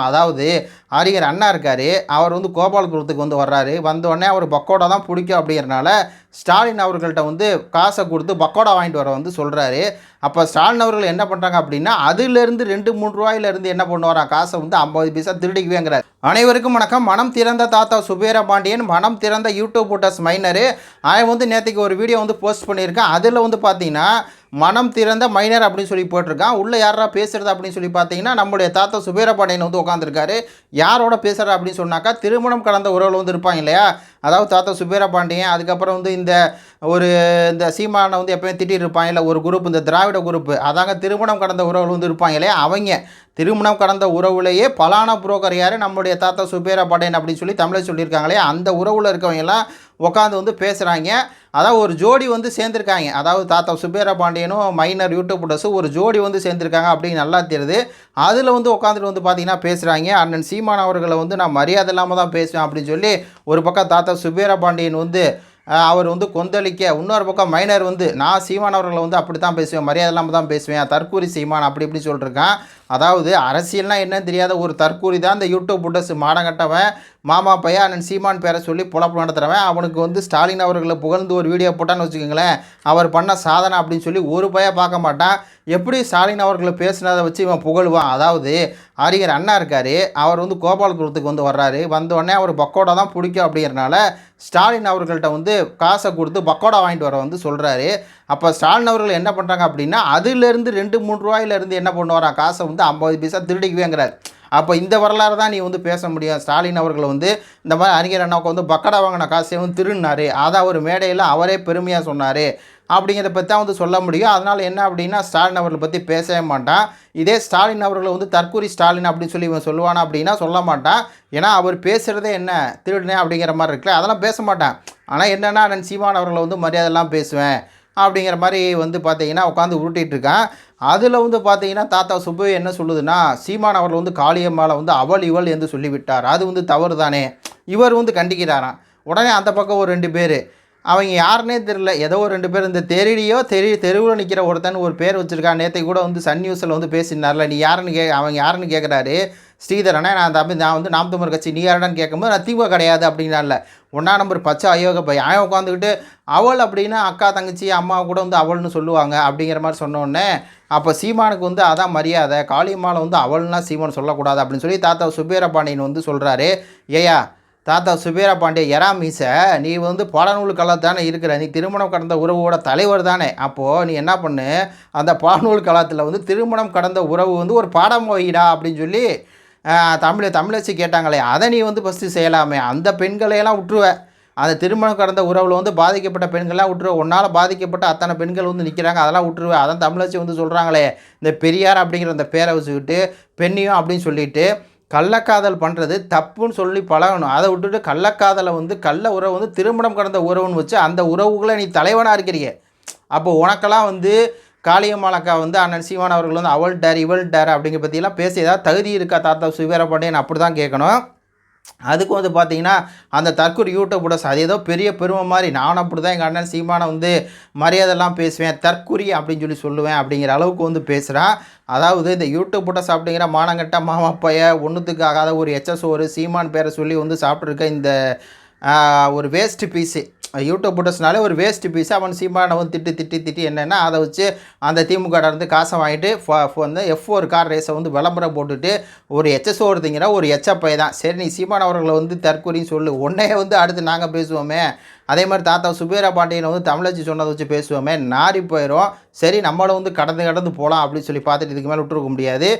அதாவது அறிஞர் அண்ணா இருக்கார். அவர் வந்து கோபாலபுரத்துக்கு வந்து வர்றாரு. வந்தோடனே அவர் பக்கோடா தான் பிடிக்கும் அப்படிங்கிறனால ஸ்டாலின் அவர்கள்ட்ட வந்து காசை கொடுத்து பக்கோடா வாங்கிட்டு வர வந்து சொல்கிறாரு அப்போ ஸ்டாலின் அவர்கள் என்ன பண்ணுறாங்க அப்படின்னா அதுலேருந்து ரெண்டு மூணு ரூபாயிலேருந்து என்ன பண்ணுவாராம் காசை வந்து ஐம்பது பைசா திருடிக்குவேங்கிறார். அனைவருக்கும் வணக்கம். மனம் திறந்த தாத்தா சுபேர பாண்டியன் மனம் திறந்த யூடியூப் போட்டஸ் மைனரு. அவன் வந்து நேற்றுக்கு ஒரு வீடியோ வந்து போஸ்ட் பண்ணியிருக்கேன். அதில் வந்து பார்த்தீங்கன்னா மனம் திறந்த மைனர் அப்படின்னு சொல்லி போட்டிருக்கான். உள்ளே யாரா பேசுறது அப்படின்னு சொல்லி பார்த்தீங்கன்னா நம்முடைய தாத்தா சுபேரபாண்டியன் வந்து உட்காந்துருக்காரு யாரோட பேசுகிற அப்படின்னு சொன்னாக்கா திருமணம் கடந்த உறவில் வந்து இருப்பாங்க இல்லையா? அதாவது தாத்தா சுபேரபாண்டியன் அதுக்கப்புறம் வந்து இந்த ஒரு இந்த சீமானை வந்து எப்பயும் திட்டிட்டு இருப்பாங்க இல்லை ஒரு குரூப் இந்த திராவிட குரூப் அதாங்க திருமணம் கடந்த உறவில் வந்து இருப்பாங்க இல்லையா? அவங்க. திருமணம் கடந்த உறவுலேயே பலான புரோக்கர் யார்? நம்முடைய தாத்தா சுபேரா பாண்டியன் அப்படின்னு சொல்லி தமிழில் சொல்லியிருக்காங்களே அந்த உறவில் இருக்கவங்க எல்லாம் உட்காந்து வந்து பேசுகிறாங்க அதாவது ஒரு ஜோடி வந்து சேர்ந்துருக்காங்க. அதாவது தாத்தா சுபேரா பாண்டியனும் மைனர் யூடியூப் யூடியூபர்ஸும் ஒரு ஜோடி வந்து சேர்ந்துருக்காங்க அப்படின்னு நல்லா தெரியுது. அதில் வந்து உட்காந்துட்டு வந்து பார்த்திங்கன்னா பேசுகிறாங்க அண்ணன் சீமான் அவர்களை வந்து நான் மரியாதை இல்லாமல் தான் பேசுவேன் அப்படின்னு சொல்லி ஒரு பக்கம் தாத்தா சுபேரா பாண்டியன் வந்து அவர் வந்து கொந்தளிக்க இன்னொரு பக்கம் மைனர் வந்து நான் சீமான் அவர்களை வந்து அப்படி தான் பேசுவேன். மரியாதை இல்லாமல் தான் பேசுவேன். தற்கூரி சீமான் அப்படி இப்படி சொல்லிருக்கான் அதாவது அரசியல்னால் என்னன்னு தெரியாத ஒரு தற்கூரி தான் இந்த யூடியூப் புட்டஸ் மாடங்கட்டவன் மாமா பையன் அண்ணன் சீமான் பேரை சொல்லி புலப்பு நடத்துகிறவன் அவனுக்கு வந்து ஸ்டாலின் அவர்களை புகழ்ந்து ஒரு வீடியோ போட்டான்னு வச்சுக்கோங்களேன் அவர் பண்ண சாதனை அப்படின்னு சொல்லி ஒரு பைய பார்க்க மாட்டான். எப்படி ஸ்டாலின் அவர்களை பேசுனதை வச்சு இவன் புகழுவான்? அதாவது அறிஞர் அண்ணா இருக்கார் அவர் வந்து கோபாலபுரத்துக்கு வந்து வர்றாரு. வந்தோடனே அவர் பக்கோடா தான் பிடிக்கும் அப்படிங்கிறனால ஸ்டாலின் அவர்கள்ட்ட வந்து காசை கொடுத்து பக்கோடா வாங்கிட்டு வர வந்து சொல்கிறாரு அப்போ ஸ்டாலின் அவர்கள் என்ன பண்ணுறாங்க அப்படின்னா அதுலேருந்து ரெண்டு மூணு ரூபாயிலேருந்து என்ன பண்ணுவாரான் காசை வந்து வந்து ஐம்பது பைசா திருடிக்குவேங்கிறார். அப்போ இந்த வரலாறு தான் நீ வந்து பேச முடியும். ஸ்டாலின் அவர்கள் வந்து இந்த மாதிரி அறிஞர் அண்ணாவுக்கு வந்து பக்கடா வாங்கின காசை வந்து திருடினாரு. அதை அவர் மேடையில் அவரே பெருமையாக சொன்னார். அப்படிங்கிறத பற்றி தான் வந்து சொல்ல முடியும். அதனால் என்ன அப்படின்னா ஸ்டாலின் அவர்களை பற்றி பேசவே மாட்டான். இதே ஸ்டாலின் அவர்களை வந்து தற்கூரி ஸ்டாலின் அப்படின்னு சொல்லி இவன் சொல்லுவானா அப்படின்னா சொல்ல மாட்டான். ஏன்னா அவர் பேசுகிறதே என்ன? திருடினேன் அப்படிங்கிற மாதிரி இருக்குல்ல. அதெல்லாம் பேச மாட்டான். ஆனால் என்னென்னா நான் சீமான் அவர்களை வந்து மரியாதைலாம் பேசுவேன். அப்படிங்கிற மாதிரி வந்து பார்த்தீங்கன்னா உட்காந்து உருட்டிகிட்டு இருக்கான் அதில் வந்து பார்த்தீங்கன்னா தாத்தா சுப்பு என்ன சொல்லுதுன்னா சீமான் அவர்கள் வந்து காளியம்மாளை வந்து அவள் இவள் என்று சொல்லிவிட்டார். அது வந்து தவறு தானே இவர் வந்து கண்டிக்கிறாராம். உடனே அந்த பக்கம் ஒரு ரெண்டு பேர். அவங்க யாருனே தெரியல. ஏதோ ஒரு ரெண்டு பேர். இந்த தெருடியோ தெரு தெருவில் நிற்கிற ஒருத்தன் ஒரு பேர் வச்சுருக்கான். நேற்று கூட வந்து சன் நியூஸில் வந்து பேசினார்ல. நீ யாருன்னு கே அவங்க யாருன்னு கேட்குறாரு ஸ்ரீதரனே நான் தம்பி நான் வந்து நாம் தமிழர் கட்சி நீ யாருடான்னு கேட்கும்போது நான் திமுக கிடையாது அப்படின்னால. ஒன்றா நம்பர் பச்சை அயோக பை அவன் உட்காந்துக்கிட்டு அவள் அப்படின்னா அக்கா தங்கச்சி அம்மா கூட வந்து அவள்னு சொல்லுவாங்க அப்படிங்கிற மாதிரி சொன்னோடனே அப்போ சீமானுக்கு வந்து அதான் மரியாதை. காளியம்மாவில் வந்து அவள்னா சீமான் சொல்லக்கூடாது அப்படின்னு சொல்லி தாத்தா சுபீரபாண்டியன் வந்து சொல்கிறாரு ஏயா தாத்தா சுபீரா பாண்டிய எரா மீச நீ வந்து பாடநூல் கலா தானே இருக்கிற. நீ திருமணம் கடந்த உறவோட தலைவர் தானே. அப்போது நீ என்ன பண்ணு? அந்த பாடநூல் கலாத்தில் வந்து திருமணம் கடந்த உறவு வந்து ஒரு பாடம் வைடா அப்படின்னு சொல்லி தமிழ் தமிழச்சி கேட்டாங்களே அதை நீ வந்து ஃபஸ்ட்டு செய்யலாமே. அந்த பெண்களையெல்லாம் விட்டுருவ அந்த திருமணம் கடந்த உறவில் வந்து பாதிக்கப்பட்ட பெண்கள்லாம் விட்டுருவ உன்னால் பாதிக்கப்பட்ட அத்தனை பெண்கள் வந்து நிற்கிறாங்க அதெல்லாம் விட்டுருவேன் அதான் தமிழச்சி வந்து சொல்கிறாங்களே இந்த பெரியார் அப்படிங்கிற அந்த பேரை வச்சுக்கிட்டு பெண்ணியம் அப்படின்னு சொல்லிட்டு கள்ளக்காதல் பண்ணுறது தப்புன்னு சொல்லி பழகணும். அதை விட்டுட்டு கள்ளக்காதலை வந்து கள்ள உறவு வந்து திருமணம் கடந்த உறவுன்னு வச்சு அந்த உறவுகளை நீ தலைவனாக இருக்கிறீங்க அப்போ உனக்கெல்லாம் வந்து காளியம்மாளக்கா வந்து அண்ணன் சீமான் அவர்கள் வந்து அவள் டேர் இவள் டேர் அப்படிங்கிற பற்றியெல்லாம் பேசி ஏதாவது தகுதி இருக்கா தாத்தா சுவீரப்பாண்டியன் அப்படி தான் கேட்கணும். அதுக்கு வந்து பார்த்தீங்கன்னா அந்த தற்கொலை யூடியூப் அது ஏதோ பெரிய பெருமை மாதிரி நான் அப்படி தான் எங்கள் அண்ணன் சீமானை வந்து மரியாதைலாம் பேசுவேன் தற்குறி அப்படின்னு சொல்லி சொல்லுவேன் அப்படிங்கிற அளவுக்கு வந்து பேசுகிறான் அதாவது இந்த யூடியூப் புட்டஸ் அப்படிங்கிற மானங்கட்ட மாமா பைய ஒன்றுத்துக்கு ஆகாத ஒரு எச்எஸ் ஒரு சீமான் பேரை சொல்லி வந்து சாப்பிட்ருக்க இந்த ஒரு வேஸ்ட்டு பீஸு யூடியூப் போட்டஸ்னாலே ஒரு வேஸ்ட் பீஸ் அவன் சீமானவன் வந்து திட்டி திட்டி என்னென்னா அதை வச்சு அந்த திமுக இருந்து காசை வாங்கிட்டு வந்து எஃப் ஒரு கார் ரேஸை வந்து விளம்பரம் போட்டுட்டு ஒரு எச்எஸ் ஒருத்தங்கிற ஒரு எச்சப்பை தான். சரி நீ சீமான் அவர்களை வந்து தற்கொலைன்னு சொல்லு. உன்னையே வந்து அடுத்து நாங்கள் பேசுவோமே. அதே மாதிரி தாத்தா சுபீரா பாண்டியனை வந்து தமிழச்சி சொன்னதை வச்சு பேசுவோமே. நாரி போயிடும் சரி நம்மளும் வந்து கடந்து கடந்து போகலாம் அப்படின்னு சொல்லி பார்த்துட்டு இதுக்கு மேலே விட்டுருக்க முடியாது.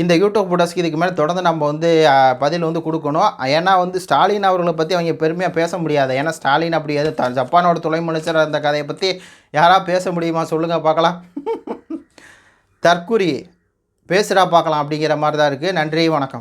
இந்த யூடியூப் புடஸ்க்கு இதுக்கு மேலே தொடர்ந்து நம்ம வந்து பதில் வந்து கொடுக்கணும். ஏன்னா வந்து ஸ்டாலின் அவர்களை பற்றி அவங்க பெருமையாக பேச முடியாது. ஏன்னா ஸ்டாலின் அப்படி எது ஜப்பானோட துணை அமைச்சர் அந்த கதையை பற்றி யாராக பேச முடியுமா சொல்லுங்கள் பார்க்கலாம். தற்குறி பேசுகிறா பார்க்கலாம் அப்படிங்கிற மாதிரி தான் இருக்குது நன்றி வணக்கம்.